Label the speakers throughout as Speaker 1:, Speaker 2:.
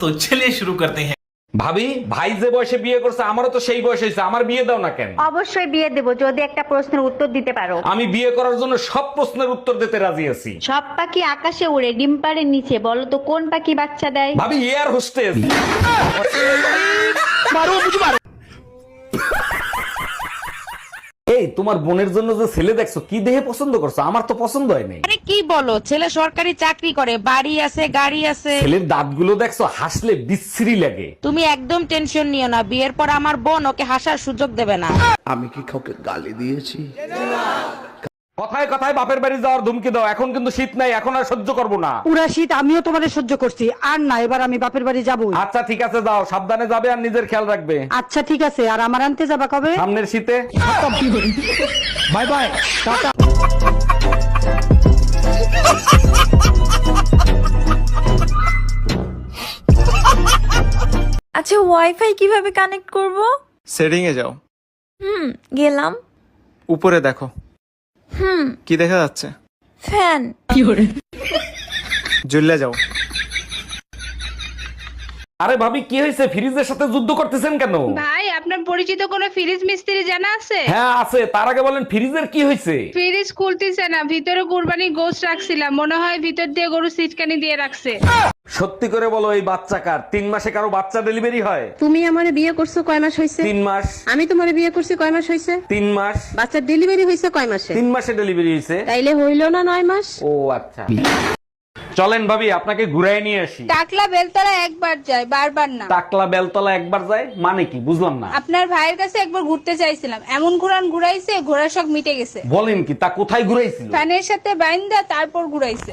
Speaker 1: तो चलिए शुरू करते हैं
Speaker 2: ভাবি ভাই যে বয়সে বিয়ে করছে আমারও তো সেই বয়স হয়েছে আমার বিয়ে দাও না কেন
Speaker 3: অবশ্যই বিয়ে দেব যদি একটা প্রশ্নের উত্তর দিতে পারো
Speaker 2: আমি বিয়ে করার জন্য সব প্রশ্নের উত্তর দিতে রাজি আছি
Speaker 3: সব পাখি আকাশে উড়ে ডিম পাড়ের নিচে বলো তো কোন পাখি বাচ্চা দেয়
Speaker 2: ভাবি এয়ার হোস্টেস এই তোমার বোনের জন্য যে ছেলে দেখছ কি দেহে পছন্দ করছ? আমার তো পছন্দ হয় নাই।
Speaker 4: আরে কি বলো? ছেলে সরকারি চাকরি করে বাড়ি আছে গাড়ি আছে।
Speaker 2: ছেলের দাঁতগুলো দেখছ হাসলে বিশ্রী লাগে।
Speaker 4: তুমি একদম টেনশন নিও না বিয়ের পর আমার বোন ওকে হাসার সুযোগ দেবে না।
Speaker 5: আমি কি কাউকে গালি দিয়েছি?
Speaker 2: কথায় কথায় বাপের বাড়ি যাওয়ার ধুমকি দাও। এখন কিন্তু শীত নাই এখন আর সহ্য করব না।
Speaker 6: পুরা শীত আমিও তোমাদের সহ্য করছি। আর না এবার আমি বাপের বাড়ি যাবই।
Speaker 2: আচ্ছা ঠিক আছে যাও। সাবধানে যাবে আর নিজের খেয়াল রাখবে।
Speaker 6: আচ্ছা ঠিক আছে। আর আমার আনতে যাবা কবে?
Speaker 2: সামনের শীতে।
Speaker 6: Bye bye tata.
Speaker 7: আচ্ছা ওয়াইফাই কীভাবে কানেক্ট করব?
Speaker 8: সেটিং এ যাও।
Speaker 7: হুম গেলাম।
Speaker 8: উপরে দেখো।
Speaker 7: হুম।
Speaker 8: কি দেখা যাচ্ছে?
Speaker 7: ফ্যান।
Speaker 8: জ্বললে যাও।
Speaker 2: আরে ভাবি কি হয়েছে? ফ্রিজের সাথে যুদ্ধ করতেছেন কেন?
Speaker 9: ভাই আপনার পরিচিত কোনো ফ্রিজ মিস্ত্রি জানা আছে?
Speaker 2: হ্যাঁ আছে। তার আগে বলেন ফ্রিজের কি হয়েছে?
Speaker 9: ফ্রিজ খুলতেছে না ভিতরে কুরবানি গোস রাখছিলাম। মনে হয় ভিতর দিয়ে গরু সিটকানি দিয়ে রাখছে।
Speaker 2: সত্যি করে বলো এই বাচ্চা কার? তিন মাসে কারও বাচ্চা ডেলিভারি হয়?
Speaker 10: তুমি আমারে বিয়ে করছ কয় মাস হয়েছে
Speaker 2: তিন মাস।
Speaker 10: আমি তোমারে বিয়ে করছি কয় মাস হয়েছে
Speaker 2: তিন মাস।
Speaker 10: বাচ্চার ডেলিভারি হয়েছে কয় মাসে?
Speaker 2: তিন মাসে ডেলিভারি হয়েছে
Speaker 10: তাইলে হইল না নয় মাস?
Speaker 2: ও আচ্ছা। চলেন ভাবি আপনাকে ঘুরাই নিয়ে আসি।
Speaker 9: টাকলা বেলতলা একবার যায় বারবার না।
Speaker 2: টাকলা বেলতলা একবার যায় মানে কি? বুঝলাম না।
Speaker 9: আপনার ভাইয়ের কাছে একবার ঘুরতে চাইছিলাম। এমন ঘুরান ঘুরাইছে ঘোড়ার শখ মিটে গেছে।
Speaker 2: বলেন কি তা কোথায় ঘুরাইছিল?
Speaker 9: ফ্যানের সাথে বাইন্দা তারপর ঘুরাইছে।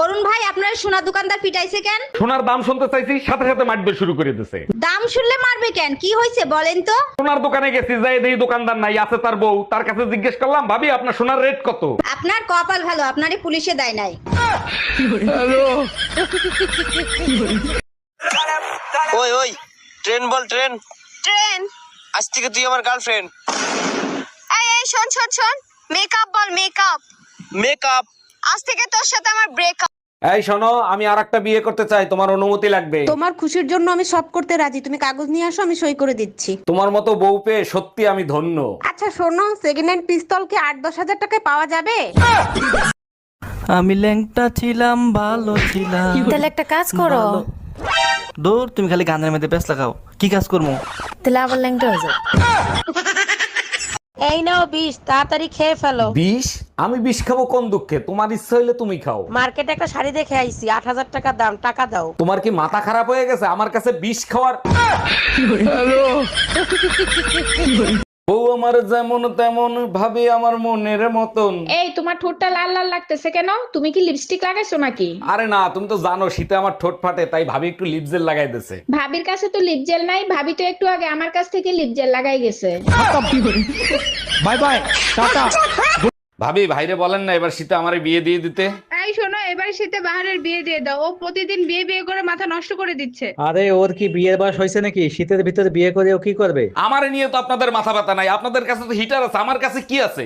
Speaker 3: অরুণ ভাই আপনার সোনা দোকানদার পিটাইছে কেন?
Speaker 2: সোনার দাম শুনতে চাইছি সাথে সাথে মাটবে শুরু করে দিছে।
Speaker 3: দাম শুনলে মারবে কেন? কি হয়েছে বলেন তো।
Speaker 2: সোনার দোকানে গেছি যাই দেখি দোকানদার নাই আছে তার বউ। তার কাছে জিজ্ঞেস করলাম ভাবি আপনার সোনার রেট কত?
Speaker 3: আপনার কপাল ভালো আপনারই পুলিশে দেয় নাই।
Speaker 11: ওই ওই ট্রেন বল ট্রেন।
Speaker 3: ট্রেন?
Speaker 11: আজ থেকে তুই আমার গার্লফ্রেন্ড
Speaker 3: এই এই শোন শোন শোন। মেকআপ বল মেকআপ
Speaker 11: মেকআপ
Speaker 3: আজ থেকে তোর সাথে আমার ব্রেকআপ
Speaker 2: এই শোনো আমি আর একটা বিয়ে করতে চাই তোমার অনুমতি লাগবে।
Speaker 10: তোমার খুশির জন্য আমি সব করতে রাজি। তুমি কাগজ নিয়ে আসো আমি সই করে দিচ্ছি।
Speaker 2: তোমার মতো বউ পেয়ে সত্যি আমি ধন্য।
Speaker 10: আচ্ছা শোনো সেকেন্ড হ্যান্ড পিস্তল কি আট দশ হাজার টাকায় পাওয়া যাবে?
Speaker 1: আমি ল্যাংটা ছিলাম ভালো ছিলাম।
Speaker 7: তাহলে একটা কাজ করো।
Speaker 1: দূর তুমি খালি গানের মধ্যে ব্যস্ত লাগাও। কি কাজ করব?
Speaker 7: তাহলে আবার ল্যাংটা হয়ে যাও
Speaker 4: এই নাও বিষ তাড়াতাড়ি খেয়ে ফেলো।
Speaker 2: বিষ? আমি বিষ খাব কোন দুঃখে? তোমার ইচ্ছা হইলে তুমি খাও।
Speaker 4: মার্কেটে একটা শাড়ি দেখে আইছি আট হাজার টাকা দাম টাকা দাও।
Speaker 2: তোমার কি মাথা খারাপ হয়ে গেছে? আমার কাছে বিষ খাওয়ার বউ আমার যেমন তেমন ভাবে আমার মনের মতন।
Speaker 9: এই তোমার ঠোঁটটা লাল লাল লাগতেছে কেন? তুমি কি লিপস্টিক লাগাইছো নাকি?
Speaker 2: আরে না তুমি তো জানো শীতে আমার ঠোঁট ফাটে তাই ভাবি একটু লিপজেল লাগাই দিছে।
Speaker 9: ভাবির কাছে তো লিপ জেল নাই ভাবি তো একটু আগে আমার কাছ থেকে লিপ জেল লাগাই গেছে।
Speaker 1: Bye bye tata.
Speaker 2: ভাবি ভাইরে বলেন না এবার শীতে আমারে বিয়ে দিয়ে দিতে।
Speaker 9: এই শোনো এবার শীতে বাহারের বিয়ে দিয়ে দাও। ও প্রতিদিন বিয়ে বিয়ে করে মাথা নষ্ট করে দিচ্ছে।
Speaker 1: আরে ওর কি বিয়ের বয়স হয়েছে নাকি? শীতের ভিতরে বিয়ে করে ও কি করবে?
Speaker 2: আমার নিয়ে তো আপনাদের মাথা ব্যথা নাই। আপনাদের কাছে তো হিটার আছে আমার কাছে কি আছে?